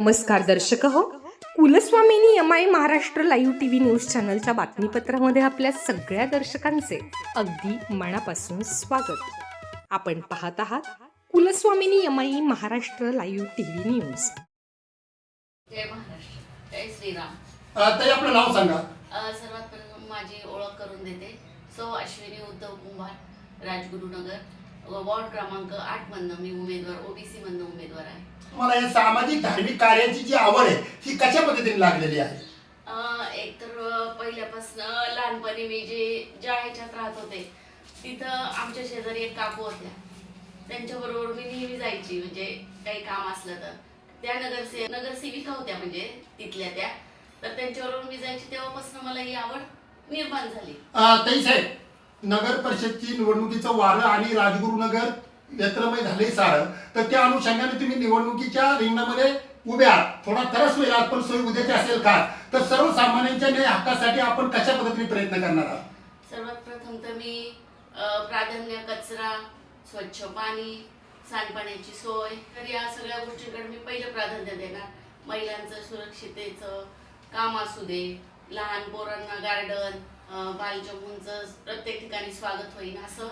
नमस्कार दर्शक हो. Kulswamini M I Maharashtra live T V news चॅनलच्या बातमीपत्रामध्ये आपल्या सगळ्या दर्शकांचे अगदी मनापासून स्वागत. आपण पाहत आहात Kulswamini M I Maharashtra live T V news. जय महाराष्ट्र. जय श्रीराम. अ, ताई आपलं नाव सांगा. अ, सर्वात प्रथम माझी ओळख करून देते. सौ अश्विनी उद्धव कुंभार राजगुरुनगर. वॉर्ड क्रमांक आठ मधनं मी उमेदवार ओबीसी मधनं उमेदवार आहे. मला या सामाजिक धार्मिक कार्याची जी आवड आहे ही कशा पद्धतीने लागलेली आहे? अ, एकतर अ, पहिल्यापासून लहानपणी मी जे ज्या ह्याच्यात राहत होते तिथं आमच्या शेजारी एक काकू होत्या. त्यांच्याबरोबर मी नेहमी जायची म्हणजे काही काम असलं तर. त्या नगरसे नगरसेविका होत्या म्हणजे तिथल्या त्या. तर त्यांच्याबरोबर मी जायची तेव्हापासून मला ही आवड निर्माण झाली. अ, ताई साहेब नगर परिषदची निवडणुकीचं वारं आणि राजगुरुनगर यत्रमय झाले सारं. तर त्या अनुषंगाने तुम्ही निवडणुकीच्या रिंगणामध्ये उभे आहात. थोडा तरस होईल आज पण सोय उद्याची असेल का? तर सर्वसामान्यांच्या न्याय हक्कासाठी आपण कशा पद्धतीने प्रयत्न करणार आहात? सर्वात प्रथम तर मी प्राधान्य कचरा स्वच्छ पाणी सांडपाण्याची सोय तर या सगळ्या गोष्टींकडे मी पहिलं प्राधान्य देणार. महिलांचं सुरक्षितेचं काम असू दे लहान पोरांना गार्डन बालचमूंचं प्रत्येक ठिकाणी स्वागत होईल असं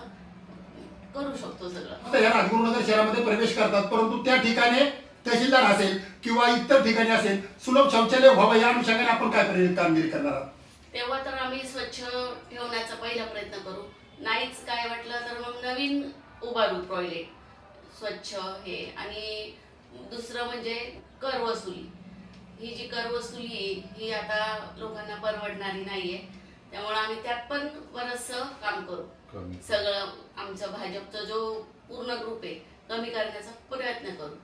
करू शकतो सगळं. आता या राजगुरुनगर शहरामध्ये प्रवेश करतात परंतु त्या ठिकाणी तहसीलदार असेल किंवा इतर ठिकाणी असेल सुलभ शौचालय व्हावं या अनुषंगाने आपण काय प्रेरित कामगिरी करणार आहात? तेव्हा तर आम्ही स्वच्छ ठेवण्याचा पहिला प्रयत्न करू. नाहीच काय वाटलं तर मग नवीन उभारू टॉयलेट स्वच्छ हे. आणि दुसरं म्हणजे कर वसुली ही जी कर वसुली आहे ही आता लोकांना परवडणारी नाहीये. त्यामुळे आम्ही त्यात पण बरंचसं काम करू. सगळं आमचं भाजपचा जो पूर्ण ग्रुप आहे कमी करण्याचा प्रयत्न करू.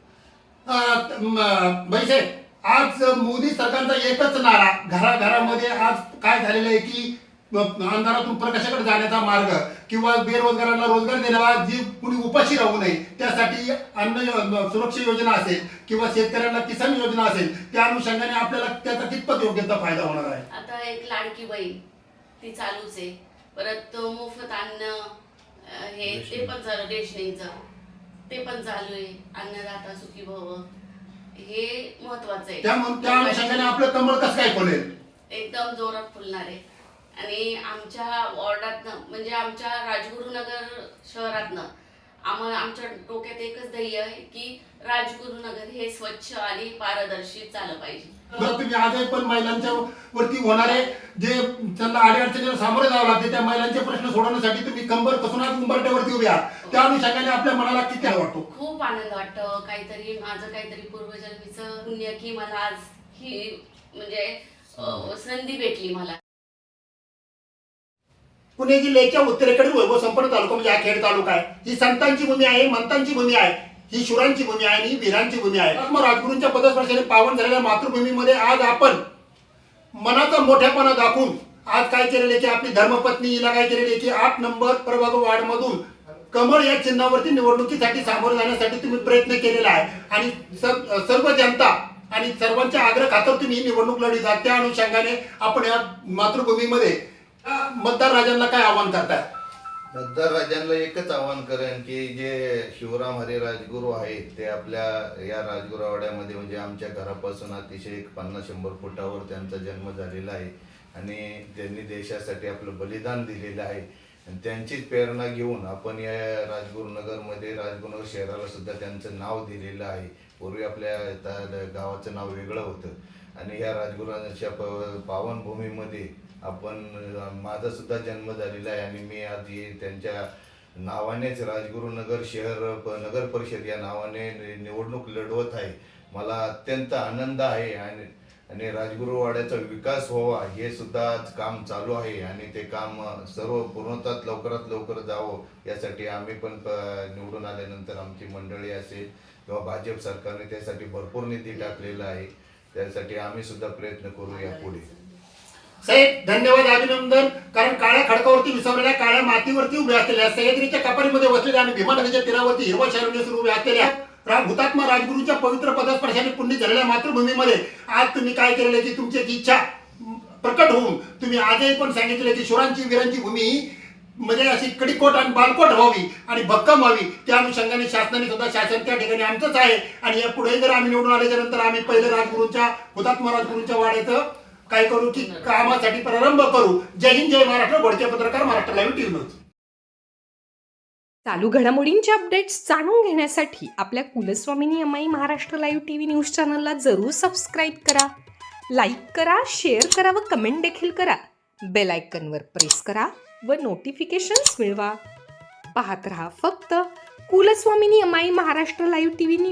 साहेब आज मोदी सरकारचा एकच नारा घराघरामध्ये आज काय झालेलं आहे की अंधारातून प्रकाशाकडे जाण्याचा मार्ग किंवा बेरोजगारांना रोजगार देण्यावा जी कुणी उपाशी राहू नये त्यासाठी अन्न सुरक्षा योजना असेल किंवा शेतकऱ्यांना किसान योजना असेल त्या अनुषंगाने आपल्याला त्याचा कितपत योग्यता फायदा होणार आहे? आता एक लाडकी बहीण ती चालूच आहे. परत मोफत अन्न हे ते पण चालू रेशनिंगचं. ते पण चालू आहे. अन्नदाता सुखी भव. हे महत्वाचं आहे. त्यामुळे त्या अनुषंगाने आपलं कमळ कसं काय खोलेल एकदम जोरात फुलणार आहे. आणि आमच्या वॉर्डातनं म्हणजे आमच्या राजगुरुनगर शहरातनं आम्हाला आमच्या डोक्यात एकच ध्येय आहे की राजगुरुनगर हे स्वच्छ आणि पारदर्शी चाललं पाहिजे. तुम्ही आजही पण महिलांच्या वरती होणारे जे त्यांना अडीअडचणीला सामोरे जावं लागते त्या महिलांचे प्रश्न सोडवण्यासाठी तुम्ही कंबर कसून आज उंबरट्यावरती उभे आहात. त्या अनुषंगाने आपल्या मनाला किती वाटतो? खूप आनंद वाटतो. काहीतरी माझं काहीतरी पूर्वजन्मीचं पुण्य की मला आज ही म्हणजे अं, संधी भेटली मला. पुणे जिल्ह्याच्या उत्तरेकडील वैभव संपन्न तालुका म्हणजे हा खेड तालुका आहे. ही संतांची भूमी आहे मंतांची भूमी आहे. ही शुरांची भूमी आहे आणि ही वीरांची भूमी आहे. मग राजगुरूंच्या पदस्पर्शाने पावन झालेल्या मातृभूमीमध्ये आज आपण मनाचा मोठ्यापणा दाखवून आज काय केलेले की आपली धर्मपत्नी हिला काय केलेली की आठ नंबर प्रभाग वार्ड मधून कमळ या चिन्हावरती निवडणुकीसाठी सामोरं जाण्यासाठी तुम्ही प्रयत्न केलेला आहे. आणि सर्व जनता आणि सर्वांच्या आग्रह खातर तुम्ही ही निवडणूक लढली. जात त्या अनुषंगाने आपण या मातृभूमीमध्ये मतदार राजांना काय आव्हान करताय? मतदार राजांना एकच आवाहन करेन की जे शिवराम हरी राजगुरू आहेत ते आपल्या या राजगुरावाड्यामध्ये म्हणजे आमच्या घरापासून अतिशय एक पन्नास शंभर फुटावर त्यांचा जन्म झालेला आहे. आणि त्यांनी देशासाठी आपलं बलिदान दिलेलं आहे. आणि त्यांचीच प्रेरणा घेऊन आपण या राजगुरुनगरमध्ये राजगुरुनगर शहराला सुद्धा त्यांचं नाव दिलेलं आहे. पूर्वी आपल्या त्या गावाचं नाव वेगळं होतं. आणि ह्या राजगुरांच्या प पावनभूमीमध्ये आपण माझा सुद्धा जन्म झालेला आहे आणि मी आज हे त्यांच्या नावानेच राजगुरुनगर शहर प- नगर परिषद या नावाने निवडणूक लढवत आहे. मला अत्यंत आनंद आहे आणि आणि राजगुरुवाड्याचा विकास व्हावा हे सुद्धा काम चालू आहे आणि ते काम सर्व पूर्णतात लवकरात लवकर जावं यासाठी आम्ही पण प- निवडून आल्यानंतर आमची मंडळी असेल किंवा भाजप सरकारने त्यासाठी भरपूर निधी टाकलेला आहे. त्यासाठी आम्ही सुद्धा प्रयत्न करू यापुढे साहेब धन्यवाद अभिनंदन. कारण काळ्या खडकावरती विसरलेल्या काळ्या मातीवरती उभ्या असलेल्या सह्याद्रीच्या कपारीमध्ये वसलेल्या आणि भीमा नदीच्या तीरावरती हिरवा शारुनेसून उभ्या असलेल्या राम हुतात्मा राजगुरूच्या पवित्र पदस्पर्शाने पुण्य झालेल्या मातृभूमीमध्ये आज तुम्ही काय केलेलं की तुमची इच्छा प्रकट होऊन तुम्ही आजही पण सांगितले आहे की वीरांची भूमी ही म्हणजे अशी कडीकोट आणि बालकोट व्हावी आणि भक्कम व्हावी. त्या अनुषंगाने शासनाने सुद्धा शासन त्या ठिकाणी आमचंच आहे. आणि या पुढे जर आम्ही निवडून आल्याच्यानंतर आम्ही पहिले राजगुरूंच्या हुतात्मा राजगुरूंच्या वाड्याचं काय करू? की कामासाठी प्रारंभ करू. जय हिंद जय महाराष्ट्र. बडके पत्रकार महाराष्ट्र लाईव्ह टीव्ही न्यूज चालू घडामोडींचे अपडेट्स जाणून घेण्यासाठी आपल्या Kulswamini M I Maharashtra live T V news चॅनलला जरूर सबस्क्राईब करा. लाईक करा शेअर करा व कमेंट देखील करा. बेल आयकनवर प्रेस करा व नोटिफिकेशन्स मिळवा. पाहत रहा फक्त Kulswamini M I Maharashtra live T V news